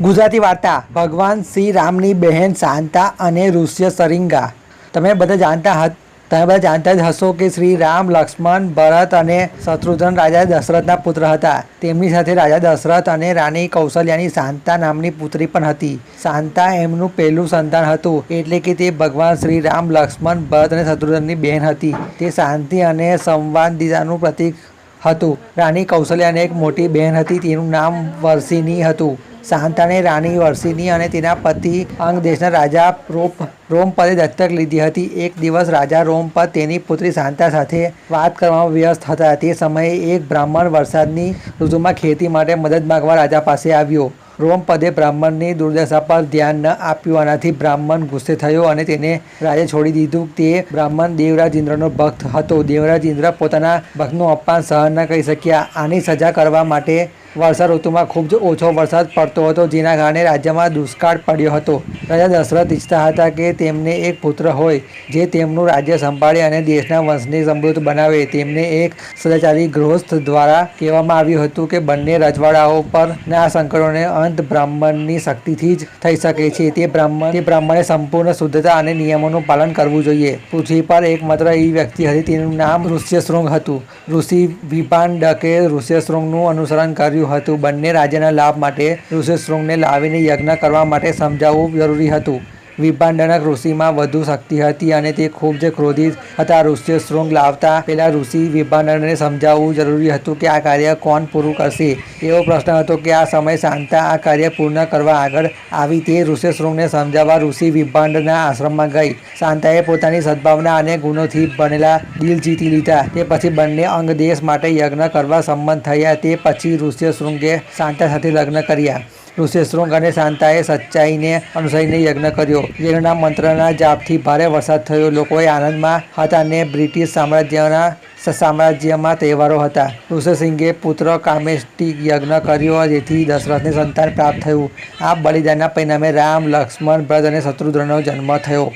ગુજરાતી વાર્તા, ભગવાન શ્રી રામની બહેન શાંતા અને ઋષ્ય સરિંગા. તમે બધા જાણતા હતા, તમે બધા જાણતા જ હશો કે શ્રી રામ, લક્ષ્મણ, ભરત અને શત્રુઘ્ન રાજા દશરથના પુત્ર હતા. તેમની સાથે રાજા દશરથ અને રાણી કૌશલ્યાની શાંતા નામની પુત્રી પણ હતી. શાંતા એમનું પહેલું સંતાન હતું, એટલે કે તે ભગવાન શ્રી રામ, લક્ષ્મણ, ભરત અને શત્રુઘ્નની બહેન હતી. તે શાંતિ અને સંવાદિતાનું પ્રતીક હતું. રાણી કૌશલ્યાને એક મોટી બહેન હતી, તેનું નામ વર્ષિની હતું. શાંતાને રાણી વર્ષિની અને તેના પતિ અંગ દેશના રાજા રોપ રોમપદે દત્તક લીધી હતી. એક દિવસ રાજા રોમપદ તેની પુત્રી શાંતા સાથે વાત કરવામાં વ્યસ્ત હતા. તે સમયે એક બ્રાહ્મણ વરસાદની ઋતુમાં ખેતી માટે મદદ માંગવા રાજા પાસે આવ્યો. રોમપદે બ્રાહ્મણની દુર્દશા પર ધ્યાન ન આપ્યું. આનાથી બ્રાહ્મણ ગુસ્સે થયો અને તેને રાજે છોડી દીધું. તે બ્રાહ્મણ દેવરાજ ઇન્દ્રનો ભક્ત હતો. દેવરાજ ઇન્દ્ર પોતાના ભક્તનું અપમાન સહન ન કરી શક્યા. આની સજા કરવા માટે વર્ષા ઋતુમાં ખૂબ જ ઓછો વરસાદ પડતો હતો. જેના કારણે રાજ્યમાં દુષ્કાળ પડ્યો હતો. રાજા દશરથ ઈચ્છતા હતા કે તેમને એક પુત્ર હોય, જે તેમનું રાજ્ય સંભાળે અને દેશના વંશને સમૃદ્ધ બનાવે. તેમને એક સદાચારી ગૃહસ્થ દ્વારા કહેવામાં આવ્યું હતું કે બંને રજવાડાઓ પરના સંકટોને અંત બ્રાહ્મણની શક્તિથી જ થઈ શકે છે. તે બ્રાહ્મણ બ્રાહ્મણે સંપૂર્ણ શુદ્ધતા અને નિયમોનું પાલન કરવું જોઈએ. પૃથ્વી પર એકમાત્ર એ વ્યક્તિ હતી, તેનું નામ ઋષ્યશૃંગ હતું. ઋષિ વિભાંડકે ઋષ્યશૃંગનું અનુસરણ કર્યું હતું. બંને રાજ્યના લાભ માટે ઋષ્યશૃંગને લાવીને યજ્ઞ કરવા માટે સમજાવવું જરૂરી હતું. વિભાંડનક ઋષિમાં વધુ શક્તિ હતી અને તે ખૂબ જ ક્રોધિત હતા. ઋષ્યશૃંગ લાવતા પહેલા ઋષિ વિભાંડનને સમજાવવું જરૂરી હતું કે આ કાર્ય કોણ પૂરું કરશે. એવો પ્રશ્ન હતો કે આ સમય શાંતા આ કાર્ય પૂર્ણ કરવા આગળ આવી તે ઋષ્યશૃંગને સમજાવવા ઋષિ વિભાંડના આશ્રમમાં ગઈ. શાંતાએ પોતાની સદભાવના અને ગુણોથી બનેલા દિલ જીતી લીધા. તે પછી બંને અંગ દેશ માટે યજ્ઞ કરવા સંમત થયા. તે પછી ઋષ્યશૃંગે શાંતા સાથે લગ્ન કર્યા. ઋષિશૃંગ અને શાંતાએ સચ્ચાઈને અનુસરીને યજ્ઞ કર્યો. યજ્ઞના મંત્રના જાપથી ભારે વરસાદ થયો. લોકોએ આનંદમાં હતા અને બ્રિટિશ સામ્રાજ્યના સામ્રાજ્યમાં તહેવારો હતા. ઋષસિંહે પુત્ર કામેષ્ટિક યજ્ઞ કર્યો, જેથી દશરથને સંતાન પ્રાપ્ત થયું. આ બલિદાનના પરિણામે રામ, લક્ષ્મણ, ભરત અને શત્રુઘ્નનો જન્મ થયો.